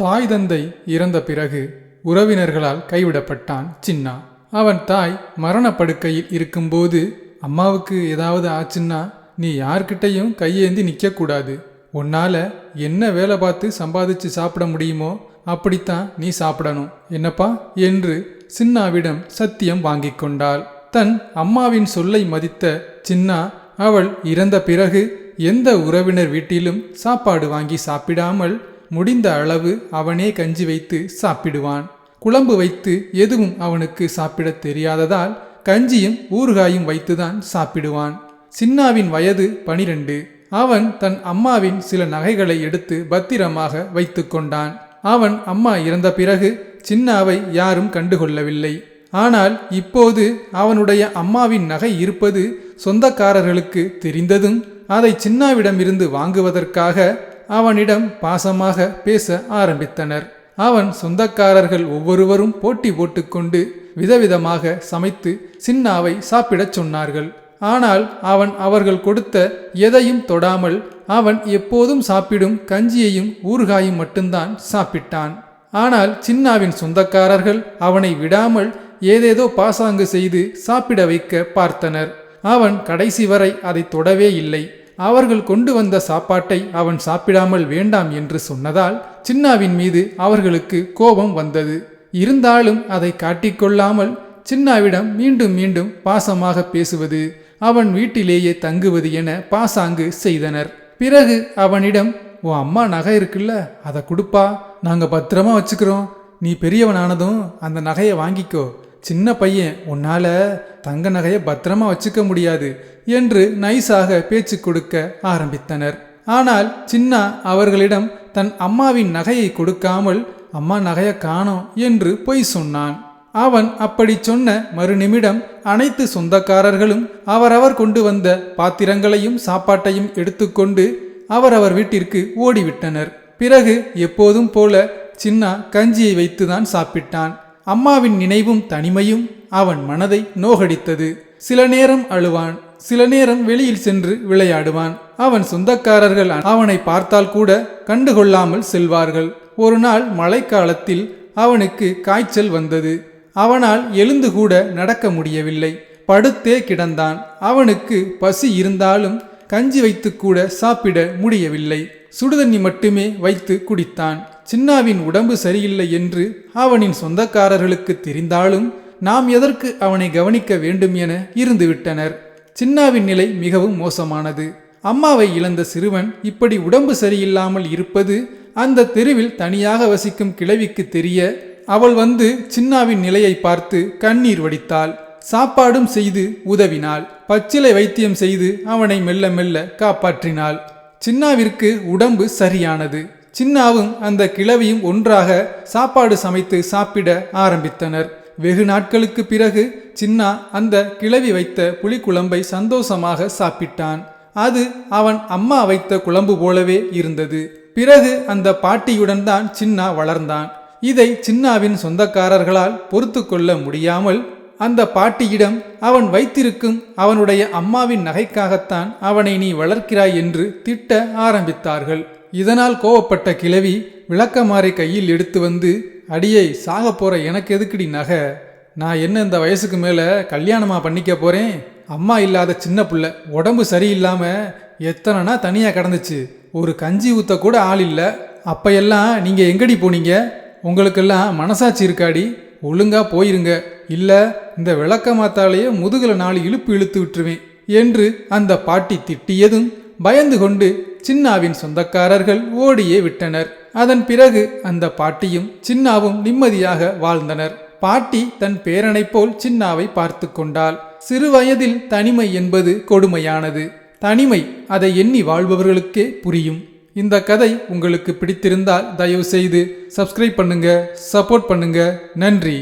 தாய் தந்தை இறந்த பிறகு உறவினர்களால் கைவிடப்பட்டான் சின்னா. அவன் தாய் மரணப்படுக்கையில் இருக்கும்போது அம்மாவுக்கு ஏதாவது ஆச்சுன்னா நீ யார்கிட்டையும் கையேந்தி நிற்கக்கூடாது உன்னால என்ன வேலை பார்த்து சம்பாதிச்சு சாப்பிட முடியுமோ அப்படித்தான் நீ சாப்பிடணும். என்னப்பா? என்று சின்னாவிடம் சத்தியம் வாங்கிக் கொண்டாள். தன் அம்மாவின் சொல்லை மதித்த சின்னா அவள் இறந்த பிறகு எந்த உறவினர் வீட்டிலும் சாப்பாடு வாங்கி சாப்பிடாமல் முடிந்த அளவு அவனே கஞ்சி வைத்து சாப்பிடுவான். குழம்பு வைத்து எதுவும் அவனுக்கு சாப்பிடத் தெரியாததால் கஞ்சியும் ஊறுகாயும் வைத்துதான் சாப்பிடுவான். சின்னாவின் வயது பனிரெண்டு. அவன் தன் அம்மாவின் சில நகைகளை எடுத்து பத்திரமாக வைத்து கொண்டான். அவன் அம்மா இறந்த பிறகு சின்னாவை யாரும் கண்டுகொள்ளவில்லை. ஆனால் இப்போது அவனுடைய அம்மாவின் நகை இருப்பது சொந்தக்காரர்களுக்கு தெரிந்ததும் அதை சின்னாவிடமிருந்து வாங்குவதற்காக அவனிடம் பாசமாக பேச ஆரம்பித்தனர். அவன் சொந்தக்காரர்கள் ஒவ்வொருவரும் போட்டி போட்டுக்கொண்டு விதவிதமாக சமைத்து சின்னாவை சாப்பிடச் சொன்னார்கள். ஆனால் அவன் அவர்கள் கொடுத்த எதையும் தொடாமல் அவன் எப்போதும் சாப்பிடும் கஞ்சியையும் ஊறுகாயும் மட்டும்தான் சாப்பிட்டான். ஆனால் சின்னாவின் சொந்தக்காரர்கள் அவனை விடாமல் ஏதேதோ பாசாங்கு செய்து சாப்பிட வைக்க பார்த்தனர். அவன் கடைசி வரை அதை தொடவே இல்லை. அவர்கள் கொண்டு வந்த சாப்பாட்டை அவன் சாப்பிடாமல் வேண்டாம் என்று சொன்னதால் சின்னாவின் மீது அவர்களுக்கு கோபம் வந்தது. இருந்தாலும் அதை காட்டிக்கொள்ளாமல் சின்னாவிடம் மீண்டும் மீண்டும் பாசமாக பேசுவது அவன் வீட்டிலேயே தங்குவது என பாசாங்கு செய்தனர். பிறகு அவனிடம் உன் அம்மா நகை இருக்குல்ல அதை கொடுப்பா. நாங்க பத்திரமா வச்சுக்கிறோம். நீ பெரியவனானதும் அந்த நகையை வாங்கிக்கோ. சின்ன பையன் உன்னால தங்க நகையை பத்திரமா வச்சுக்க முடியாது என்று நைஸாக பேச்சு கொடுக்க ஆரம்பித்தனர். ஆனால் சின்னா அவர்களிடம் தன் அம்மாவின் நகையை கொடுக்காமல் அம்மா நகையை காணோம் என்று பொய் சொன்னான். அவன் அப்படி சொன்ன மறுநிமிடம் அனைத்து சொந்தக்காரர்களும் அவரவர் கொண்டு வந்த பாத்திரங்களையும் சாப்பாட்டையும் எடுத்துக்கொண்டு அவரவர் வீட்டிற்கு ஓடிவிட்டனர். பிறகு எப்போதும் போல சின்னா கஞ்சியை வைத்துதான் சாப்பிட்டான். அம்மாவின் நினைவும் தனிமையும் அவன் மனதை நோகடித்தது. சில நேரம் அழுவான் சில நேரம் வெளியில் சென்று விளையாடுவான். அவன் சொந்தக்காரர்கள் அவனை பார்த்தால் கூட கண்டுகொள்ளாமல் செல்வார்கள். ஒரு நாள் மழைக்காலத்தில் அவனுக்கு காய்ச்சல் வந்தது. அவனால் எழுந்து கூட நடக்க முடியவில்லை. படுத்தே கிடந்தான். அவனுக்கு பசி இருந்தாலும் கஞ்சி வைத்து கூட சாப்பிட முடியவில்லை. சுடுதண்ணி மட்டுமே வைத்து குடித்தான். சின்னாவின் உடம்பு சரியில்லை என்று அவனின் சொந்தக்காரர்களுக்கு தெரிந்தாலும் நாம் எதற்கு அவனை கவனிக்க வேண்டும் என இருந்துவிட்டனர். சின்னாவின் நிலை மிகவும் மோசமானது. அம்மாவை இழந்த சிறுவன் இப்படி உடம்பு சரியில்லாமல் இருப்பது அந்த தெருவில் தனியாக வசிக்கும் கிழவிக்கு தெரிய அவள் வந்து சின்னாவின் நிலையை பார்த்து கண்ணீர் வடித்தாள். சாப்பாடும் செய்து உதவினாள். பச்சிலை வைத்தியம் செய்து அவனை மெல்ல மெல்ல காப்பாற்றினாள். சின்னாவிற்கு உடம்பு சரியானது. சின்னாவும் அந்த கிழவியும் ஒன்றாக சாப்பாடு சமைத்து சாப்பிட ஆரம்பித்தனர். வெகு நாட்களுக்கு பிறகு சின்னா அந்த கிழவி வைத்த புளிக்குழம்பை சந்தோஷமாக சாப்பிட்டான். அது அவன் அம்மா வைத்த குழம்பு போலவே இருந்தது. பிறகு அந்த பாட்டியுடன் தான் சின்னா வளர்ந்தான். இதை சின்னாவின் சொந்தக்காரர்களால் பொறுத்து கொள்ள முடியாமல் அந்த பாட்டியிடம் அவன் வைத்திருக்கும் அவனுடைய அம்மாவின் நகைக்காகத்தான் அவனை நீ வளர்க்கிறாய் என்று திட்ட ஆரம்பித்தார்கள். இதனால் கோவப்பட்ட கிழவி விளக்கமாறை கையில் எடுத்து வந்து அடியை சாக போற எனக்கு எதுக்குடி நகை? நான் என்ன இந்த வயசுக்கு மேல கல்யாணமா பண்ணிக்க போறேன்? அம்மா இல்லாத சின்ன புள்ள. உடம்பு சரியில்லாம எத்தனைனா தனியா கிடந்துச்சு. ஒரு கஞ்சி ஊத்த கூட ஆள் இல்ல. அப்பையெல்லாம் நீங்க எங்கடி போனீங்க? உங்களுக்கெல்லாம் மனசாட்சி இருக்காடி? ஒழுங்கா போயிருங்க. இல்ல இந்த விளக்க மாத்தாலேயே முதுகில் நாலு இழுப்பு இழுத்து விட்டுருவேன் என்று அந்த பாட்டி திட்டியதும் பயந்து கொண்டு சின்னாவின் சொந்தக்காரர்கள் ஓடியே விட்டனர். அதன் பிறகு அந்த பாட்டியும் சின்னாவும் நிம்மதியாக வாழ்ந்தனர். பாட்டி தன் பேரனைப் போல் சின்னாவை பார்த்து கொண்டாள். சிறு வயதில் தனிமை என்பது கொடுமையானது. தனிமை அதை எண்ணி வாழ்பவர்களுக்கே புரியும். இந்த கதை உங்களுக்கு பிடித்திருந்தால் தயவு செய்து சப்ஸ்கிரைப் பண்ணுங்க சப்போர்ட் பண்ணுங்க. நன்றி.